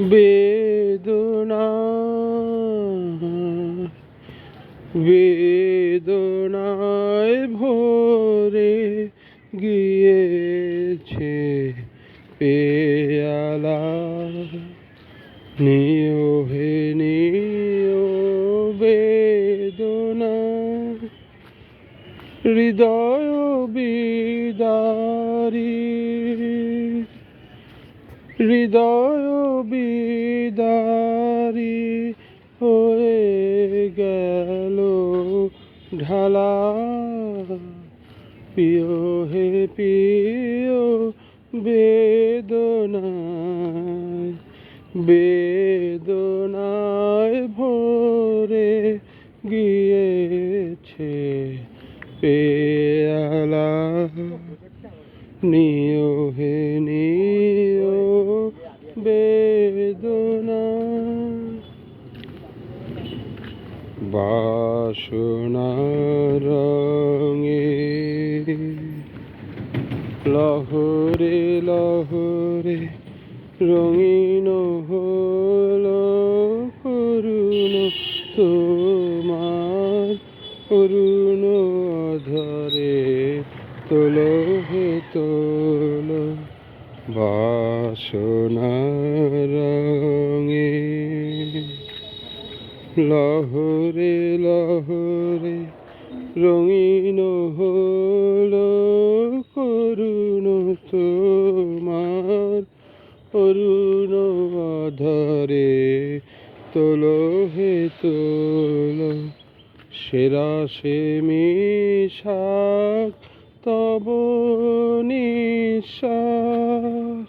বেদনা। বেদনায় ভরে গিয়েছে পেয়ালা। নিও হে বেদনা। হৃদয় বিদারী। হৃদয় বিদারি হয়ে গেল ঢালা। প্রিয় হে প্রিয় বেদনায় বেদনায় ভরে গিয়েছে পেয়ালা। নিও বাসনা রঙে লহরে লহরে রঙিন হলো করুণ তোমার করুণ ধরে তোলো হে তোলো বাসনা রঙে লহরে লহরে, রঙিন হলো করুণ তোমার। অরুণ ধরে তোল হে তোলো, সেরা সে মিশাক, তব নিঃশ্বাস।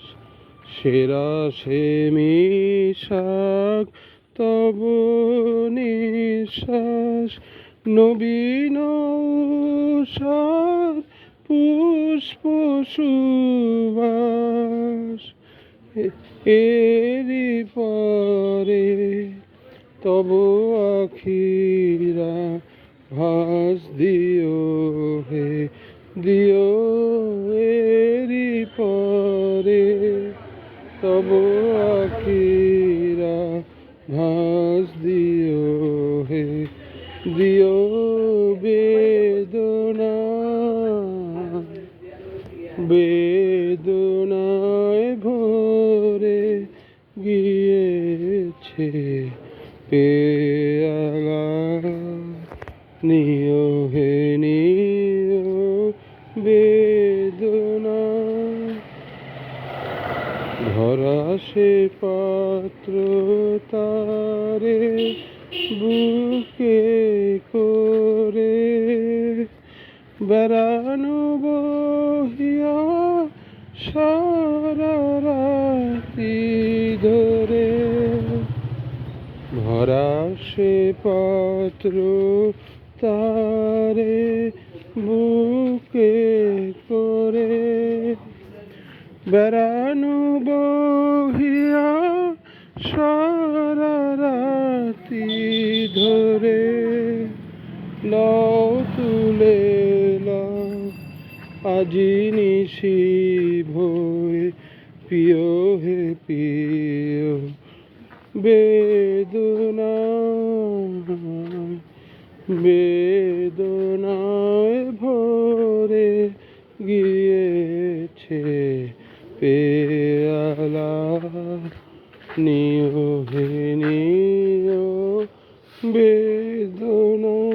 সেরা সে মিশাক, তব নিঃশ্বাস নবীন পুষ্প সুবাস। এরি পরে তব আখিরা ভাস দিও হে, দিও এরি পরে তব দিও বেদনা বেদনায় ভরে গিয়েছে পেয়ালা। নিও হে নিও বেদনা। ভরা সে পাত্র তারে, বুকে করে। বেড়ানো বহিয়া সারা রাতি ধরে। ভরা সে পাত্র তারে সারা রাতি ধরে লও তুলে লও। আজি নিশি ভয় প্রিয় হে প্রিয় বেদনা নিও হে নিও বেদনা